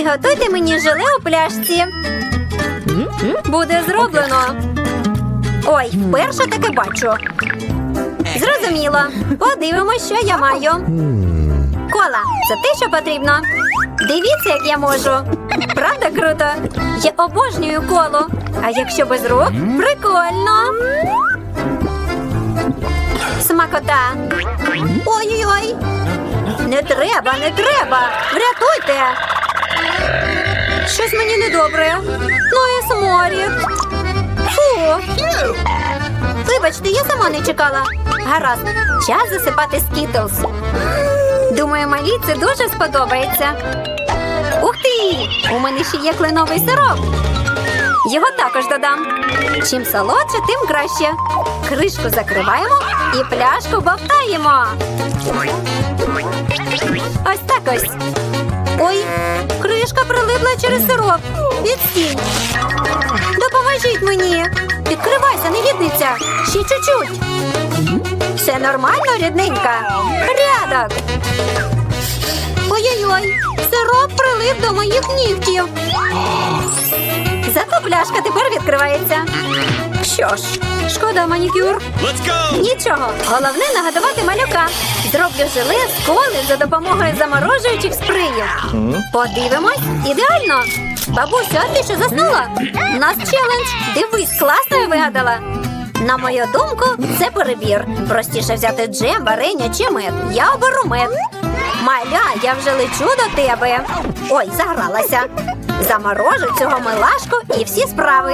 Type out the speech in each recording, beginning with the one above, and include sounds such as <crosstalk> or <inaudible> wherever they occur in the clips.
Приготуйте мені желе у пляшці. Буде зроблено. Ой, вперше таке бачу. Зрозуміло. Подивимось, що я маю. Кола, це те, що потрібно. Дивіться, як я можу. Правда круто? Я обожнюю колу. А якщо без рук, прикольно. Смакота. Ой-ой-ой. Не треба, не треба. Врятуйте. Щось мені недобре. Ну і сморід. Фу. Вибачте, я сама не чекала. Гаразд, час засипати скітлс. Думаю, малі це дуже сподобається. Ух ти! У мене ще є кленовий сироп. Його також додам. Чим солодше, тим краще. Кришку закриваємо і пляшку бовтаємо. Ось так ось. Ой, кришка прилипла через сироп. Відстінь. Допоможіть мені. Відкривайся, негідниця. Ще чуть-чуть. Все нормально, рідненька. Рядок. Ой-ой-ой, сироп прилип до моїх нігтів. Зато пляшка тепер відкривається. Що ж, шкода манікюр. Let's go! Нічого, головне нагадувати малюка. Зроблю желе з коли за допомогою заморожуючих сприїв. Подивимось, ідеально. Бабуся, а ти що заснула? У нас челендж. Дивись, класно я вигадала. На мою думку, це перебір. Простіше взяти джем, варення чи мед. Я оберу мед. Маля, я вже лечу до тебе. Ой, загралася. Заморожу цього милашку і всі справи.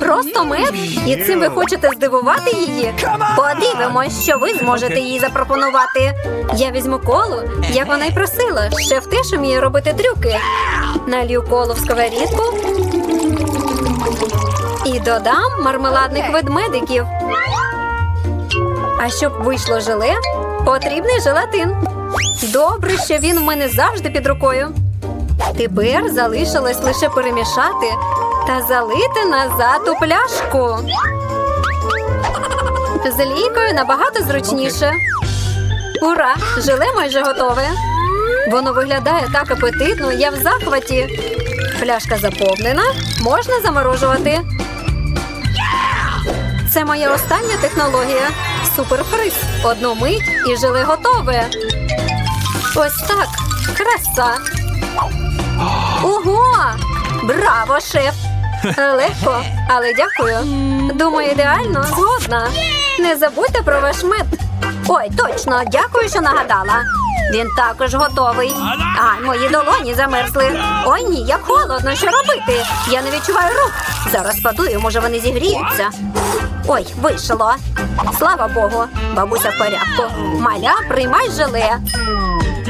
Просто мед. І цим ви хочете здивувати її? Подивимось, що ви зможете їй запропонувати. Я візьму колу, як вона й просила. Шеф теж вміє робити трюки. Налью колу в сковорідку і додам мармеладних ведмедиків. А щоб вийшло желе, потрібний желатин. Добре, що він в мене завжди під рукою. Тепер залишилось лише перемішати та залити назад у пляшку. З лійкою набагато зручніше. Ура! Желе майже готове. Воно виглядає так апетитно, я в захваті. Пляшка заповнена, можна заморожувати. Це моя остання технологія. Суперфриз. Одну мить і желе готове. Ось так. Краса. Ого! Браво, шеф! Легко, але дякую. Думаю, ідеально згодна. Не забудьте про ваш мед. Ой, точно, дякую, що нагадала. Він також готовий. А, мої долоні замерзли. Ой ні, як холодно, що робити? Я не відчуваю рук. Зараз подую, може вони зігріються. Ой, вийшло. Слава Богу, бабуся в порядку. Маля, приймай желе.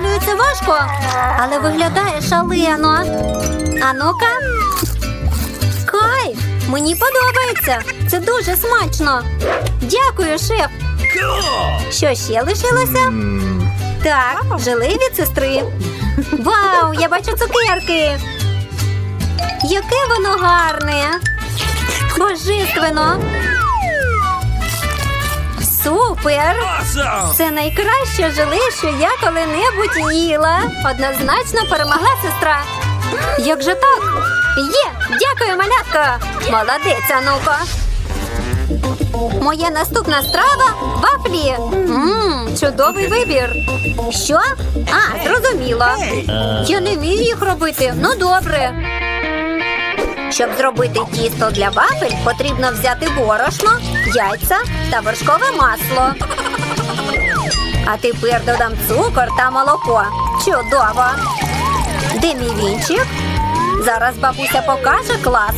Ой, важко, але виглядає шалено. А ну-ка. Кайф! Мені подобається. Це дуже смачно. Дякую, шеф. Що ще лишилося? Так, желе від сестри. Вау, я бачу цукерки. Яке воно гарне. Божественно. Супер! Awesome! Це найкраще желе, що я коли-небудь їла. Однозначно перемогла сестра. Як же так? Є! Дякую, малятко! Молодець, Ануко! Моя наступна страва вафлі. Ммм, чудовий вибір. Що? А, зрозуміло. Я не вмію їх робити. Ну добре. Щоб зробити тісто для вафель, потрібно взяти борошно, яйця та вершкове масло. А тепер додам цукор та молоко. Чудово! Де мій вінчик? Зараз бабуся покаже клас.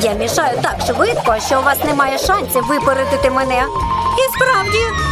Я мішаю так швидко, що у вас немає шансів випередити мене. І справді,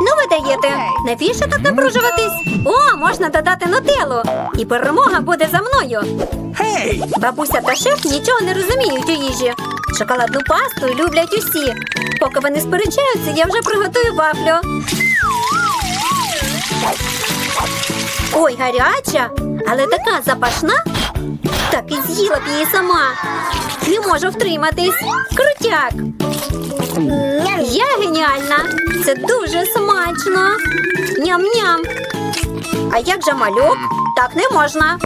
Ну, ви даєте. Навіщо так напружуватись? О, можна додати нутеллу. І перемога буде за мною. Бабуся та шеф нічого не розуміють у їжі. Шоколадну пасту люблять усі. Поки вони сперечаються, я вже приготую вафлю. Ой, гаряча, але така запашна. Так і з'їла б її сама. Не можу втриматись. Крутяк. Я геніальна. Це дуже смачно. Ням-ням. А як же малюк? Так не можна.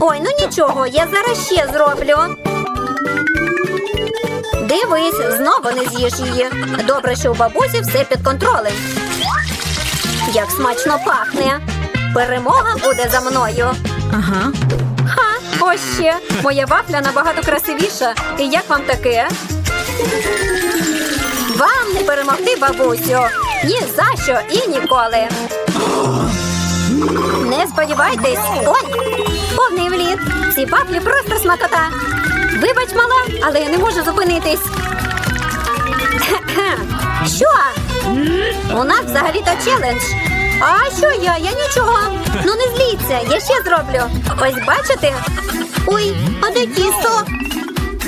Ой, ну нічого, я зараз ще зроблю. Дивись, знову не з'їш її. Добре, що у бабусі все під контролем. Як смачно пахне. Перемога буде за мною. Ага. Ха, ось ще. Моя вафля набагато красивіша. І як вам таке? Вам не перемогти, бабусю. Ні за що і ніколи. Не сподівайтесь. Ой, повний вліт. Ці вафлі просто смакота. Вибач, мала, але я не можу зупинитись. <clears throat> Що? У нас взагалі-то челендж. А що я? Я нічого. Ну не зліться, я ще зроблю. Ось бачите? Ой, а де тісто?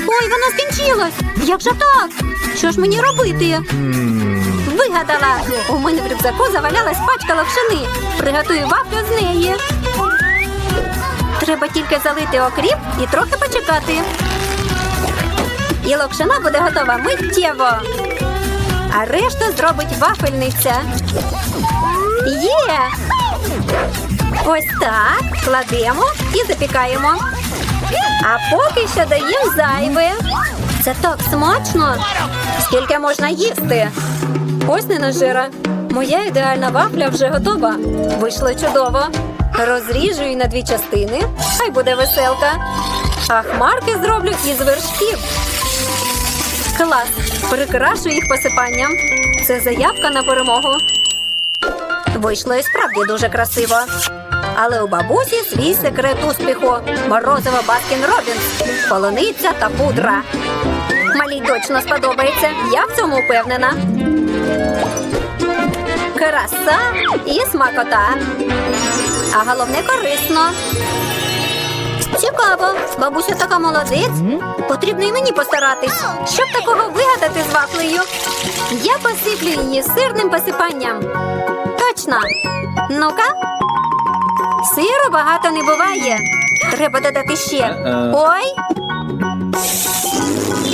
Ой, воно скінчилось. Як же так? Що ж мені робити? Вигадала. У мене в рюкзаку завалялась пачка лапшини. Приготую вафлю з неї. Треба тільки залити окріп і трохи почекати. І локшина буде готова миттєво. А решту зробить вафельниця. Є! Ось так. Кладемо і запікаємо. А поки що даємо зайве. Це так смачно. Скільки можна їсти? Ось не нажира. Моя ідеальна вафля вже готова. Вийшло чудово. Розріжу її на дві частини. Хай буде веселка. А хмарки зроблю із вершків. Клас! Прикрашу їх посипанням. Це заявка на перемогу. Вийшло і справді дуже красиво. Але у бабусі свій секрет успіху. Морозиво Баскін Робінс, полуниця та пудра. Малій точно сподобається. Я в цьому впевнена. Краса і смакота. А головне корисно. Цікаво, бабуся така молодець. Потрібно і мені постаратись, щоб такого вигадати з вафлею. Я посиплю її сирним посипанням. Точно. Ну-ка. Сиру багато не буває. Треба додати ще. Ой.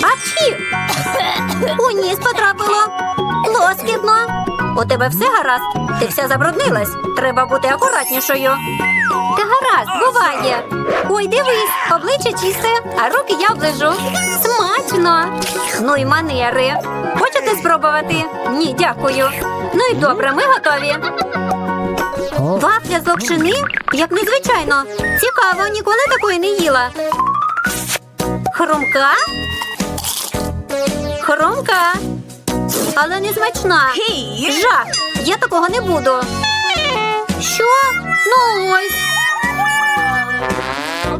Апчі! У ніс потрапило. Лоскітно. У тебе все гаразд? Ти вся забруднилась. Треба бути акуратнішою. Та гаразд, буває. Ой, дивись, обличчя чисте, а руки я оближу. Смачно. Ну й манери. Хочете спробувати? Ні, дякую. Ну і добре, ми готові. Вафля? Як незвичайно. Цікаво, ніколи такої не їла. Хрумка? Хрумка. Але не смачна. Жах. Я такого не буду. Що? Ну ось.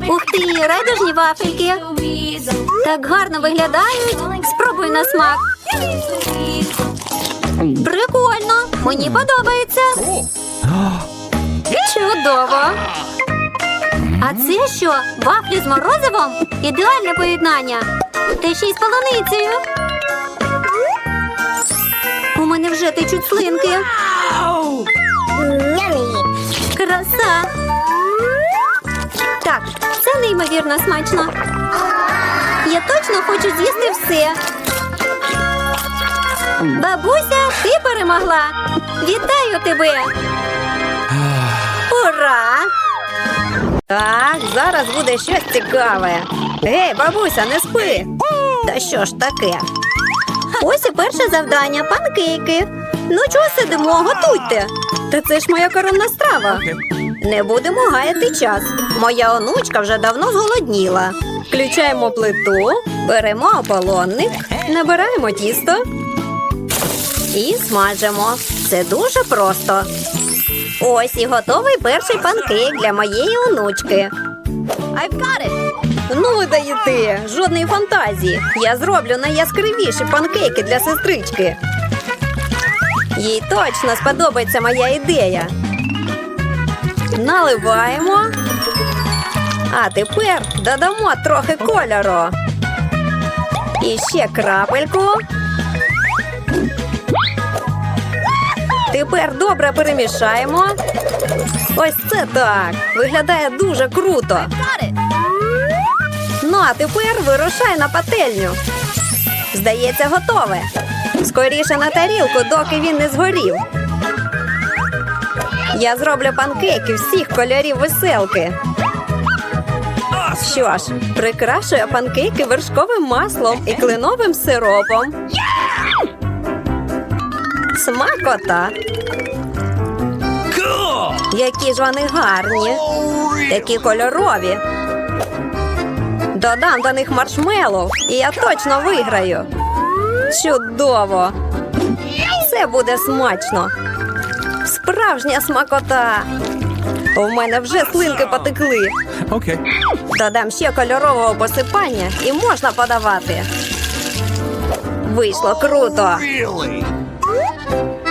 Ух ти, райдужні вафельки. Так гарно виглядають. Спробуй на смак. Прикольно. Мені подобається. Чудово. А це що? Вафлі з морозивом? Ідеальне поєднання. Та ще й з полуницею. У мене вже течуть слинки. Краса. Так, це неймовірно смачно. Я точно хочу з'їсти все. Бабуся, ти перемогла. Вітаю тебе. Ура! Так, зараз буде щось цікаве. Гей, бабуся, не спи. Та що ж таке? Ось і перше завдання панкейки. Ну чого сидимо, готуйте. Та це ж моя коронна страва. Не будемо гаяти час. Моя онучка вже давно зголодніла. Включаємо плиту, беремо ополонник, набираємо тісто і смажимо. Це дуже просто. Ось і готовий перший панкейк для моєї онучки. I've got it. Ну ви даєте, жодної фантазії. Я зроблю найяскравіші панкейки для сестрички. Їй точно сподобається моя ідея. Наливаємо. А тепер додамо трохи кольору. І ще крапельку. Тепер добре перемішаємо. Ось це так. Виглядає дуже круто. Ну, а тепер вирушай на пательню. Здається, готове. Скоріше на тарілку, доки він не згорів. Я зроблю панкейки всіх кольорів веселки. Що ж, прикрашую панкейки вершковим маслом і кленовим сиропом. Смакота. Які ж вони гарні, такі кольорові. Додам до них маршмеллоу, і я точно виграю. Чудово! Це буде смачно. Справжня смакота. У мене вже слинки потекли. Okay. Додам ще кольорового посипання і можна подавати. Вийшло круто.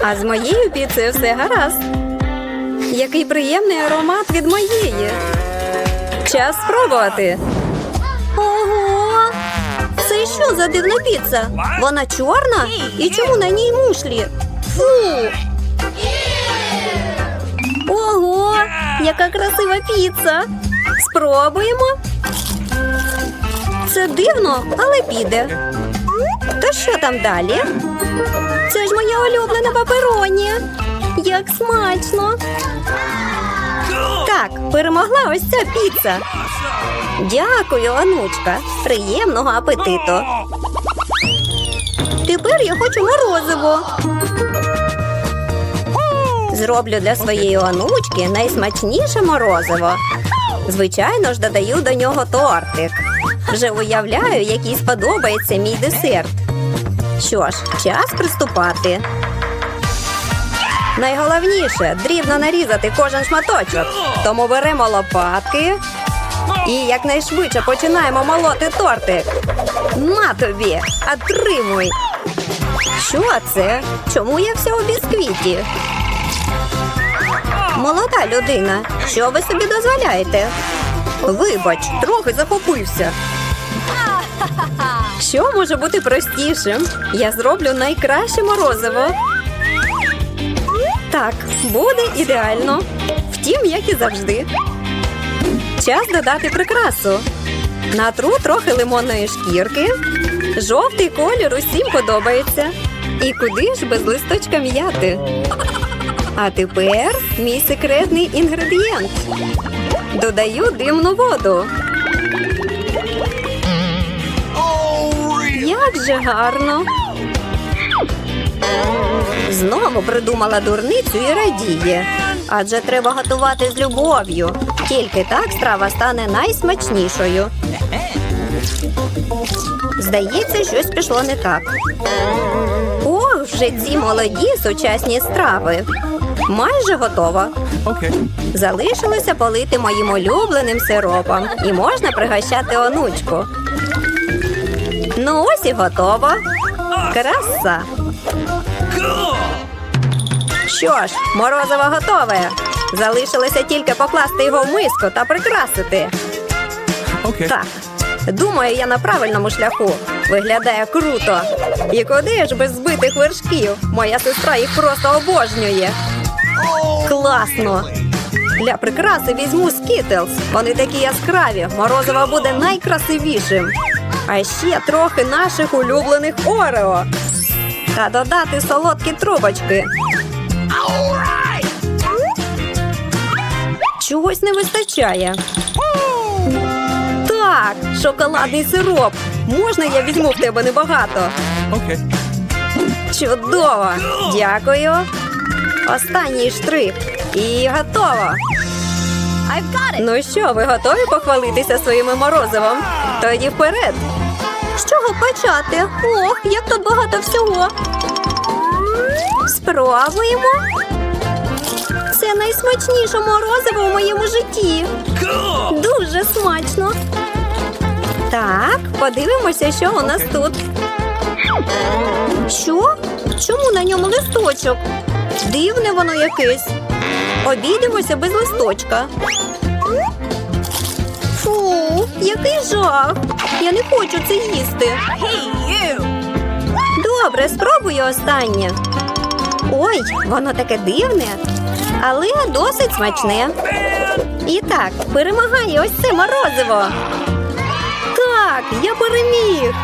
А з моєю піцею все гаразд. Який приємний аромат від моєї. Час спробувати. Ого! Це що за дивна піца? Вона чорна? І чому на ній мушлі? Фу! Ого! Яка красива піца! Спробуємо. Це дивно, але піде. То що там далі? Це ж моя улюблена папероні. Як смачно! Так, перемогла ось ця піца. Дякую, онучка. Приємного апетиту. Тепер я хочу морозиво. Зроблю для своєї онучки найсмачніше морозиво. Звичайно ж, додаю до нього тортик. Вже уявляю, який сподобається мій десерт. Що ж, час приступати. Найголовніше дрібно нарізати кожен шматочок. Тому беремо лопатки і якнайшвидше починаємо молоти тортик. На тобі, отримуй. Що це? Чому я вся у бісквіті? Молода людина, що ви собі дозволяєте? Вибач, трохи захопився. Що може бути простішим? Я зроблю найкраще морозиво. Так, буде ідеально. Втім, як і завжди. Час додати прикрасу. Натру трохи лимонної шкірки. Жовтий колір усім подобається. І куди ж без листочка м'яти? А тепер мій секретний інгредієнт. Додаю димну воду. Як же гарно. Знову придумала дурницю і радіє. Адже треба готувати з любов'ю. Тільки так страва стане найсмачнішою. Здається, щось пішло не так. Ох, вже ці молоді сучасні страви. Майже готово. Okay. Залишилося полити моїм улюбленим сиропом і можна пригощати онучку. Ну ось і готово. Краса. Що ж, морозиво готове. Залишилося тільки покласти його в миску та прикрасити. Okay. Так, думаю, я на правильному шляху. Виглядає круто. І куди ж без збитих вершків? Моя сестра їх просто обожнює. Класно! Для прикраси візьму скітлз. Вони такі яскраві. Морозиво буде найкрасивішим. А ще трохи наших улюблених Орео. Та додати солодкі трубочки. Чогось не вистачає. Так, шоколадний сироп. Можна я візьму в тебе небагато? Okay. Чудово! Дякую. Останній штрих. І готово. Ну що, ви готові похвалитися своїми морозивом? Тоді вперед. З чого почати? Ох, як тут багато всього. Спробуємо. Це найсмачніше морозиво в моєму житті. Дуже смачно. Так, подивимося, що у нас тут. Що? Чому на ньому листочок? Дивне воно якесь. Обійдемося без листочка. Який жах. Я не хочу це їсти. Добре, спробую останнє. Ой, воно таке дивне, але досить смачне. І так, перемагає ось це морозиво. Так, я переміг.